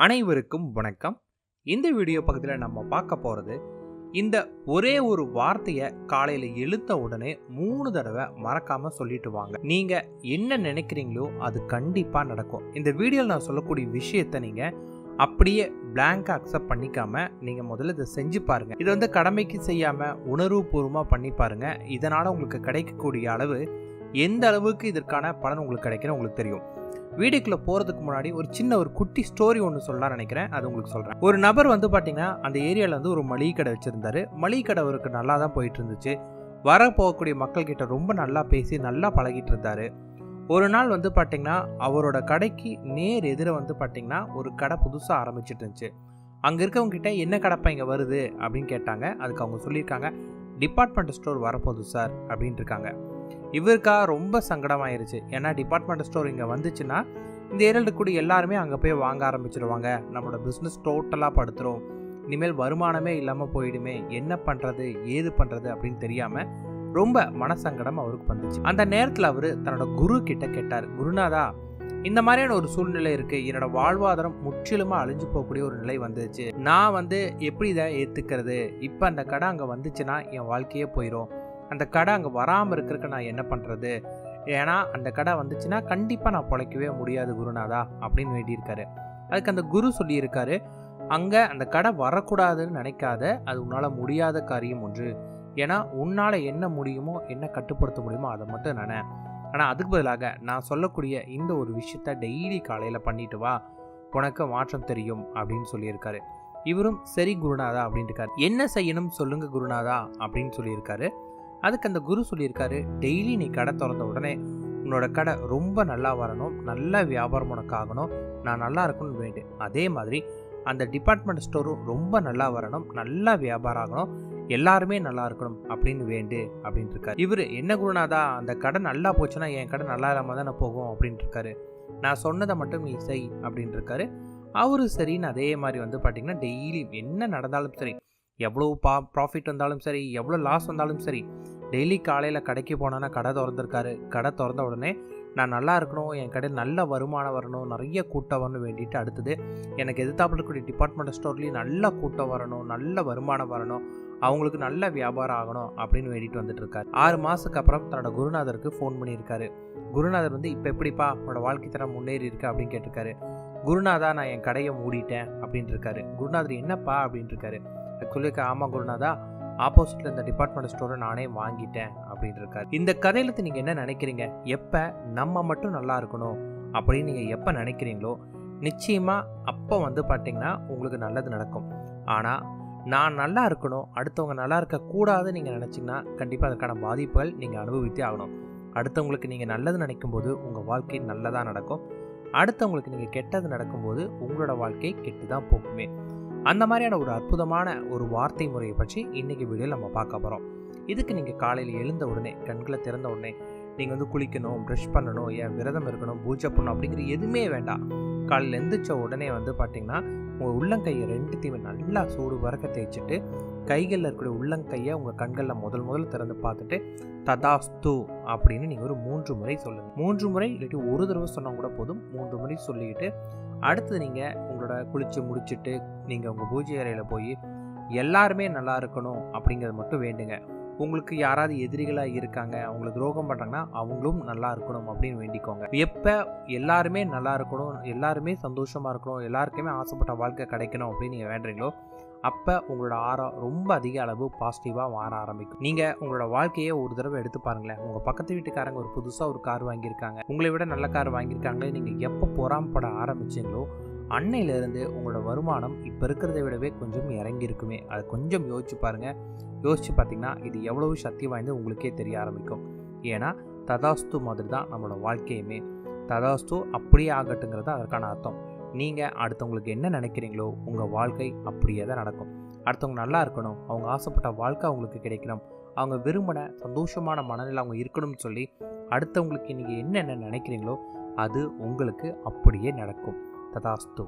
அனைவருக்கும் வணக்கம். இந்த வீடியோ பக்கத்தில் நம்ம பார்க்க போகிறது இந்த ஒரே ஒரு வார்த்தையை காலையில் எழுத்த உடனே மூணு தடவை மறக்காமல் சொல்லிட்டு வாங்க. நீங்கள் என்ன நினைக்கிறீங்களோ அது கண்டிப்பாக நடக்கும். இந்த வீடியோவில் நான் சொல்லக்கூடிய விஷயத்தை நீங்கள் அப்படியே பிளாங்காக அக்செப்ட் பண்ணிக்காமல் நீங்கள் முதல்ல இதை செஞ்சு பாருங்கள் இதை வந்து கடமைக்கு செய்யாமல் உணர்வுபூர்வமாக பண்ணி பாருங்கள் இதனால் உங்களுக்கு கிடைக்கக்கூடிய அளவு எந்த அளவுக்கு இதற்கான பலன் உங்களுக்கு கிடைக்குன்னு உங்களுக்கு தெரியும். வீடியோக்குள்ளே போகிறதுக்கு முன்னாடி ஒரு சின்ன ஒரு குட்டி ஸ்டோரி ஒன்று சொல்லலாம் நினைக்கிறேன். அது உங்களுக்கு சொல்கிறேன் ஒரு நபர் வந்து பார்த்தீங்கன்னா அந்த ஏரியாவில் வந்து ஒரு மளிகை கடை வச்சுருந்தாரு. மளிகை கடை அவருக்கு நல்லா தான் போயிட்டு இருந்துச்சு வர போகக்கூடிய மக்கள்கிட்ட ரொம்ப நல்லா பேசி நல்லா பழகிட்டு இருந்தாரு ஒரு நாள் வந்து பார்த்தீங்கன்னா அவரோட கடைக்கு நேர் எதிர வந்து பார்த்திங்கன்னா ஒரு கடை புதுசாக ஆரம்பிச்சிட்டு இருந்துச்சு அங்கே இருக்கவங்ககிட்ட என்ன கடைப்பா இங்கே வருது? அப்படின்னு கேட்டாங்க. அதுக்கு அவங்க சொல்லியிருக்காங்க டிபார்ட்மெண்ட் ஸ்டோர் வரப்போகுது சார் அப்படின்ட்டு இருக்காங்க. இவருக்கா ரொம்ப சங்கடமாயிருச்சு. ஏன்னா டிபார்ட்மெண்ட் ஸ்டோர் இங்கே வந்துச்சுன்னா இந்த ஏரியாவில் கூடி எல்லாருமே அங்கே போய் வாங்க ஆரம்பிச்சிடுவாங்க நம்மளோட பிஸ்னஸ் டோட்டலாக படுத்துரும். இனிமேல் வருமானமே இல்லாமல் போயிடுமே. என்ன பண்ணுறது ஏது பண்ணுறது அப்படின்னு தெரியாமல் ரொம்ப மனசங்கடம் அவருக்கு வந்துச்சு. அந்த நேரத்தில் அவர் தன்னோட குரு கிட்ட கேட்டார். குருநாதா இந்த மாதிரியான ஒரு சூழ்நிலை இருக்குது என்னோட வாழ்வாதாரம் முற்றிலுமா அழிஞ்சு போகக்கூடிய ஒரு நிலை வந்துச்சு நான் வந்து எப்படி இதை ஏற்றுக்கிறது இப்போ அந்த கடை அங்கே வந்துச்சுன்னா என் வாழ்க்கையே போயிடும் அந்த கடை அங்கே வராமல் இருக்கிறதுக்கு நான் என்ன பண்ணுறது ஏன்னா அந்த கடை வந்துச்சுன்னா கண்டிப்பாக நான் பிழைக்கவே முடியாது குருநாதா அப்படின்னு வேண்டியிருக்காரு. அதுக்கு அந்த குரு சொல்லியிருக்காரு அங்கே அந்த கடை வரக்கூடாதுன்னு நினைக்காத அது உன்னால் முடியாத காரியம் ஒன்று. ஏன்னா உன்னால் என்ன முடியுமோ என்ன கட்டுப்படுத்த முடியுமோ அதை மட்டும் நினை ஆனால் அதுக்கு பதிலாக நான் சொல்லக்கூடிய இந்த ஒரு விஷயத்த டெய்லி காலையில் பண்ணிட்டு வா. உனக்கு மாற்றம் தெரியும் அப்படின்னு சொல்லியிருக்காரு. இவரும் சரி குருநாதா அப்படின்ட்டு இருக்காரு. என்ன செய்யணும் சொல்லுங்க குருநாதா அப்படின்னு சொல்லியிருக்காரு. அதுக்கு அந்த குரு சொல்லியிருக்காரு டெய்லி நீ கடை திறந்த உடனே உன்னோட கடை ரொம்ப நல்லா வரணும் நல்ல வியாபாரம் உனக்கு ஆகணும் நான் நல்லா இருக்கணும்னு வேண்டு. அதே மாதிரி அந்த டிபார்ட்மெண்ட் ஸ்டோரும் ரொம்ப நல்லா வரணும் நல்லா வியாபாரம் ஆகணும் எல்லாருமே நல்லா இருக்கணும் அப்படின்னு வேண்டு அப்படின்னு இருக்காரு இவர் என்ன குருநாதா அந்த கடை நல்லா போச்சுன்னா என் கடை நல்லா இல்லாமல் தானே போகும் அப்படின்ட்டு இருக்காரு நான் சொன்னதை மட்டும் நீ செய் அப்படின்ட்டு இருக்காரு அவரும் சரின்னு அதே மாதிரி வந்து பார்த்தீங்கன்னா டெய்லி என்ன நடந்தாலும் சரி எவ்வளோ பா ப்ராஃபிட் வந்தாலும் சரி எவ்வளோ லாஸ் வந்தாலும் சரி டெய்லி காலையில் கடைக்கு போனோன்னா கடை திறந்துருக்காரு. கடை திறந்த உடனே நான் நல்லா இருக்கணும் என் கடை நல்ல வருமானம் வரணும் நிறைய கூட்டம் வரணும் வேண்டிட்டு அடுத்தது எனக்கு எதிர்த்தாப்பில் இருக்கக்கூடிய டிபார்ட்மெண்ட் ஸ்டோர்லேயும் நல்ல கூட்டம் வரணும் நல்ல வருமானம் வரணும் அவங்களுக்கு நல்ல வியாபாரம் ஆகணும் அப்படின்னு வேண்டிட்டு வந்துட்டு இருக்காரு. ஆறு மாதத்துக்கு அப்புறம் தன்னோட குருநாதருக்கு ஃபோன் பண்ணியிருக்காரு. குருநாதர் வந்து இப்போ எப்படிப்பா உன்னோட வாழ்க்கை தரம் முன்னேறி இருக்கு? அப்படின்னு கேட்டிருக்காரு. குருநாதா நான் என் கடையை மூடிட்டேன் அப்படின்ட்டு இருக்காரு. குருநாதர் என்னப்பா? அப்படின்ட்டு இருக்காரு. சொல்லியிருக்க ஆமாம் குருநாதா ஆப்போசிட்ல இந்த டிபார்ட்மெண்ட் ஸ்டோரை நானே வாங்கிட்டேன் அப்படின்னு இருக்காரு இந்த கதையில நீங்க என்ன நினைக்கிறீங்க? எப்ப நம்ம மட்டும் நல்லா இருக்கணும் அப்படின்னு நீங்க எப்ப நினைக்கிறீங்களோ நிச்சயமா அப்போ வந்து பார்த்தீங்கன்னா உங்களுக்கு நல்லது நடக்கும். ஆனா நான் நல்லா இருக்கணும் அடுத்தவங்க நல்லா இருக்க நீங்கள் நீங்க நினைச்சீங்கன்னா கண்டிப்பா அதுக்கான பாதிப்புகள் நீங்க அனுபவித்தே ஆகணும். அடுத்தவங்களுக்கு நீங்க நல்லது நினைக்கும் போது உங்க வாழ்க்கை நல்லதா நடக்கும். அடுத்தவங்களுக்கு நீங்கள் கெட்டது நடக்கும்போது உங்களோட வாழ்க்கை கெட்டு தான் போகுமே. அந்த மாதிரியான ஒரு அற்புதமான ஒரு வார்த்தை முறையை பற்றி இன்றைக்கி வீடியோவில் நம்ம பார்க்க போகிறோம் இதுக்கு நீங்கள் காலையில் எழுந்த உடனே கண்களை திறந்த உடனே நீங்கள் வந்து குளிக்கணும் ப்ரஷ் பண்ணணும் ஏன் விரதம் இருக்கணும் பூஜை பண்ணணும் அப்படிங்கிற எதுவுமே வேண்டாம். காலையில் எந்திரிச்ச உடனே வந்து பார்த்திங்கன்னா உங்கள் உள்ளங்கையை ரெண்டுத்தையுமே நல்லா சூடு வரக்க தேய்ச்சிட்டு கைகளில் இருக்கக்கூடிய உள்ளங்கையை உங்கள் கண்களில் முதல் முதல்ல திறந்து பார்த்துட்டு ததாஸ்து அப்படின்னு நீங்கள் ஒரு மூன்று முறை சொல்லுங்கள் மூன்று முறை இல்லாட்டி ஒரு தடவை சொன்னால் கூட போதும். மூன்று முறை சொல்லிக்கிட்டு அடுத்தது நீங்கள் உங்களோட குளித்து முடிச்சுட்டு நீங்கள் உங்கள் பூஜை அறையில் போய் எல்லாருமே நல்லா இருக்கணும் அப்படிங்கிறது மட்டும் வேண்டுங்க. உங்களுக்கு யாராவது எதிரிகளாக இருக்காங்க அவங்கள துரோகம் பண்ணுறாங்கன்னா அவங்களும் நல்லா இருக்கணும் அப்படின்னு வேண்டிக்கோங்க. எப்போ எல்லாருமே நல்லா இருக்கணும் எல்லாருமே சந்தோஷமாக இருக்கணும் எல்லாருக்குமே ஆசைப்பட்ட வாழ்க்கை கிடைக்கணும் அப்படின்னு நீங்கள் வேண்டுறீங்களோ அப்போ உங்களோட ஆரம் ரொம்ப அதிக அளவு பாசிட்டிவாக மாற ஆரம்பிக்கும். நீங்கள் உங்களோட வாழ்க்கையை ஒரு தடவை எடுத்து பாருங்களேன். உங்கள் பக்கத்து வீட்டுக்காரங்க ஒரு புதுசாக ஒரு கார் வாங்கியிருக்காங்க. உங்களை விட நல்ல கார் வாங்கியிருக்காங்களே நீங்கள் எப்போ பொறாமப்பட ஆரம்பிச்சிங்களோ அன்னையிலேருந்து உங்களோட வருமானம் இப்போ இருக்கிறத விடவே கொஞ்சம் இறங்கி இருக்குமே அதை கொஞ்சம் யோசிச்சு பாருங்கள் யோசிச்சு பார்த்தீங்கன்னா இது எவ்வளவு சக்தி வாய்ந்து உங்களுக்கே தெரிய ஆரம்பிக்கும். ஏன்னா ததாஸ்து மாதிரி தான் நம்மளோட வாழ்க்கையுமே. ததாஸ்து அப்படியே ஆகட்டுங்கிறது அதற்கான அர்த்தம். நீங்கள் அடுத்தவங்களுக்கு என்ன நினைக்கிறீங்களோ உங்கள் வாழ்க்கை அப்படியே தான் நடக்கும். அடுத்தவங்க நல்லா இருக்கணும் அவங்க ஆசைப்பட்ட வாழ்க்கை அவங்களுக்கு கிடைக்கணும். அவங்க விரும்பின சந்தோஷமான மனநிலை அவங்க இருக்கணும்னு சொல்லி அடுத்தவங்களுக்கு நீங்கள் என்னென்ன நினைக்கிறீங்களோ அது உங்களுக்கு அப்படியே நடக்கும். ததாஸ்து